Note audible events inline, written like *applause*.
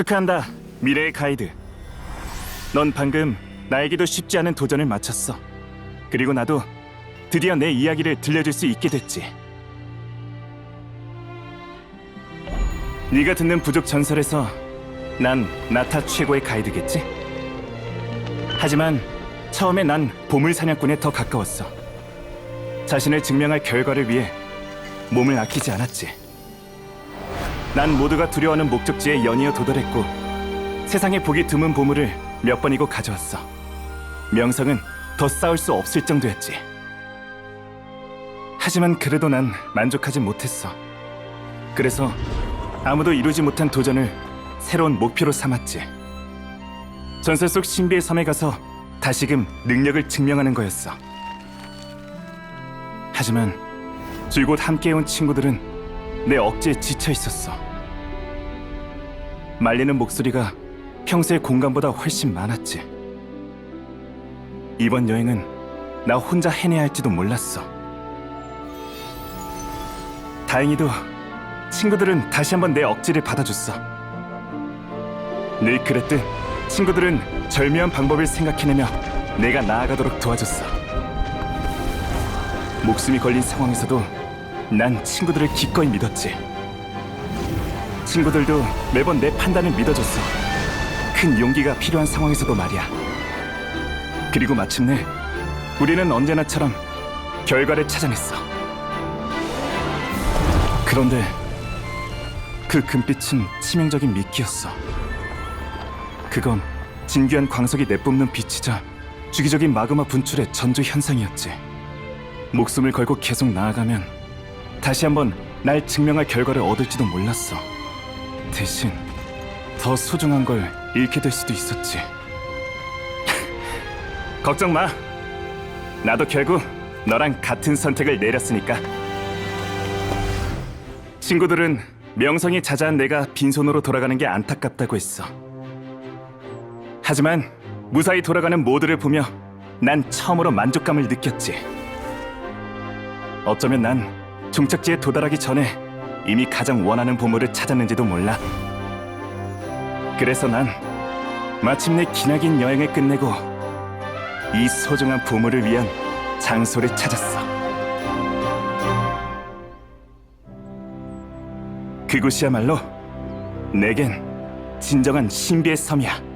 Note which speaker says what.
Speaker 1: 축하한다, 미래의 가이드. 넌 방금 나에게도 쉽지 않은 도전을 마쳤어. 그리고 나도 드디어 내 이야기를 들려줄 수 있게 됐지. 네가 듣는 부족 전설에서 난 나타 최고의 가이드겠지? 하지만 처음에 난 보물 사냥꾼에 더 가까웠어. 자신을 증명할 결과를 위해 몸을 아끼지 않았지. 난 모두가 두려워하는 목적지에 연이어 도달했고 세상에 보기 드문 보물을 몇 번이고 가져왔어. 명성은 더 쌓을 수 없을 정도였지. 하지만 그래도 난 만족하지 못했어. 그래서 아무도 이루지 못한 도전을 새로운 목표로 삼았지. 전설 속 신비의 섬에 가서 다시금 능력을 증명하는 거였어. 하지만 줄곧 함께해온 친구들은 내 억지에 지쳐 있었어. 말리는 목소리가 평소의 공간보다 훨씬 많았지. 이번 여행은 나 혼자 해내야 할지도 몰랐어. 다행히도 친구들은 다시 한번 내 억지를 받아줬어. 늘 그랬듯 친구들은 절묘한 방법을 생각해내며 내가 나아가도록 도와줬어. 목숨이 걸린 상황에서도 난 친구들을 기꺼이 믿었지. 친구들도 매번 내 판단을 믿어줬어. 큰 용기가 필요한 상황에서도 말이야. 그리고 마침내 우리는 언제나처럼 결과를 찾아냈어. 그런데 그 금빛은 치명적인 미끼였어. 그건 진귀한 광석이 내뿜는 빛이자 주기적인 마그마 분출의 전조 현상이었지. 목숨을 걸고 계속 나아가면 다시 한번 날 증명할 결과를 얻을지도 몰랐어. 대신 더 소중한 걸 잃게 될 수도 있었지. *laughs* 걱정 마. 나도 결국 너랑 같은 선택을 내렸으니까. 친구들은 명성이 자자한 내가 빈손으로 돌아가는 게 안타깝다고 했어. 하지만 무사히 돌아가는 모두를 보며 난 처음으로 만족감을 느꼈지. 어쩌면 난 종착지에 도달하기 전에 이미 가장 원하는 보물을 찾았는지도 몰라. 그래서 난 마침내 기나긴 여행을 끝내고 이 소중한 보물을 위한 장소를 찾았어. 그곳이야말로 내겐 진정한 신비의 섬이야.